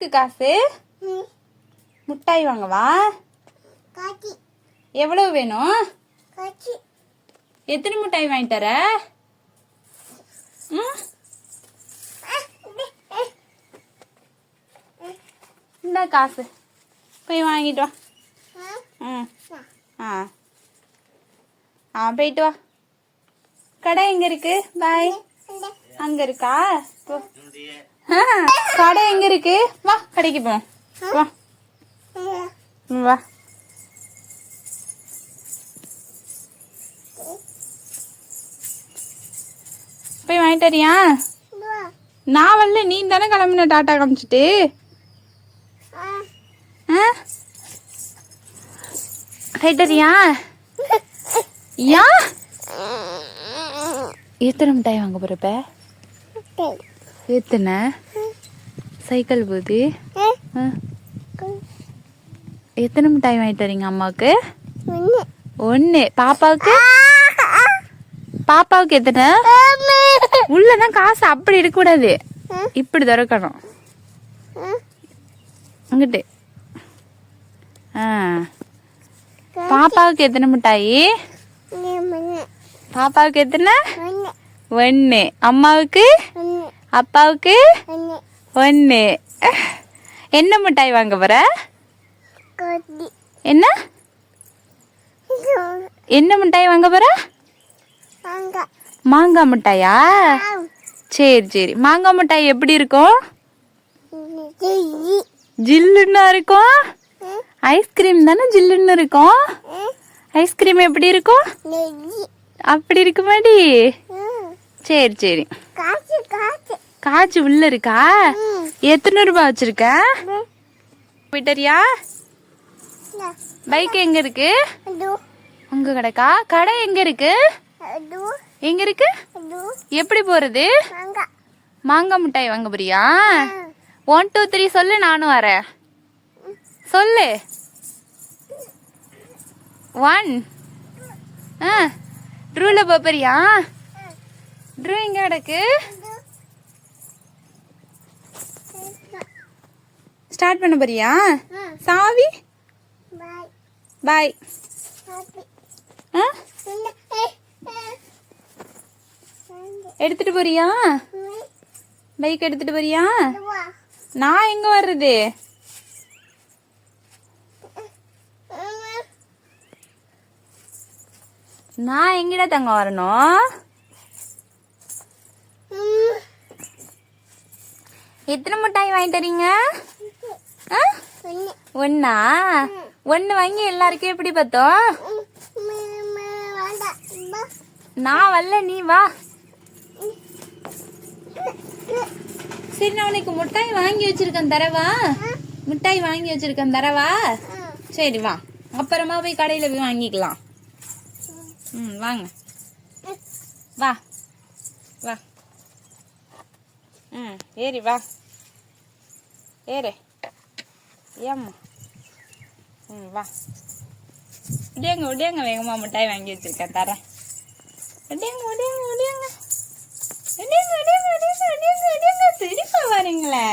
எதுக்கு காசு? முட்டாய் வாங்கவா? எவ்வளவு வேணும்? எத்தனை முட்டாய் வாங்கிட்டு தர? ம்? இந்தா காசு. போய் வாங்கிட்டு வா. ம். ஆ. ஆ போயிட்டு வா. கடை எங்க இருக்கு? பாய். அங்க இருக்கா? கடை எங்க இருக்கு? வா கடைக்கு போ. வா. வா. போய் வாங்கிட்டு வரியா? நான் வரல நீ தானே கிளம்பின டாட்டா காமிச்சிட்டு. ஆ? யா? எத்தனை மிட்டாய் வாங்க போறப்ப எத்தனை? சைக்கிள் போகுது. எத்தனை மிட்டாய் வாங்கிட்டு வரீங்க அம்மாவுக்கு? ஒன்று பாப்பாவுக்கு? பாப்பாவுக்கு எத்தனை? உள்ளதான் காசு அப்படி எடுக்கக்கூடாது. இப்படி திறக்கணும். அங்கிட்டு ஆ. பாப்பாவுக்கு எத்தனை மிட்டாயி? பாப்பாவுக்கு எத்தனை? ஒன்று அம்மாவுக்கு? அப்பாவுக்கு? ஒன்று என்ன மிட்டாய் வாங்க போற? என்ன? என்ன மிட்டாய் வாங்க போற? மாங்காய். மிட்டாயா? சரி சரி. மாங்காய் மிட்டாய் எப்படி இருக்கும்? ஜில்லுன்னா இருக்கும்? ஐஸ்கிரீம் தானே ஜில்லுன்னு இருக்கும்? ஐஸ்கிரீம் எப்படி இருக்கும்? அப்படி இருக்குமாடி? சரி சரி. காய்ச்சி உள்ள இருக்கா? எத்தனை ரூபாய் வச்சிருக்க? போயிட்டரியா? பைக் எங்க இருக்கு? உங்க கடைக்கா? கடை எங்க இருக்கு? எங்க இருக்கு? எப்படி போறது? மாங்காய் மிட்டாய் வாங்க போறியா? ஒன் டூ த்ரீ சொல்லு நானும் வரேன். சொல்லு. ஒன் ஆ. ட்ரூல போறியா? ட்ரூ எங்க கிடக்கு? ஸ்டார்ட் பண்ண போறியா? சாவி? பாய். எடுத்துட்டு போறியா? பைக் எடுத்துட்டு போறியா? நான் எங்க வர்றது? நான் எங்கடா தங்க வரணும்? எத்தனை மிட்டாய் வாங்கிட்டு வரீங்க ஆ? ஒன்னு? வாங்கி எல்லாருக்கும் எப்படி பார்த்தோம் நான் வரல நீ வா. சரி நான் உனக்கு மிட்டாய் வாங்கி வச்சிருக்கேன் தரவா? மிட்டாய் வாங்கி வச்சிருக்கேன் தரவா? சரி வா. அப்புறமா போய் கடையில போய் வாங்கிக்கலாம். ம் வாங்க. வா. வா. ம் ஏறி வா. ஏறு. ஏம்மா? ம் வா. விடியாங்க விடியாங்க வேகமா மிட்டாய் வாங்கி வச்சிருக்கேன் தரேன். விடியாங்க விடியாங்க விடியாங்க விடியாங்க விடியாங்க விடியாங்க விடியாங்க சிரிப்பா வரீங்களே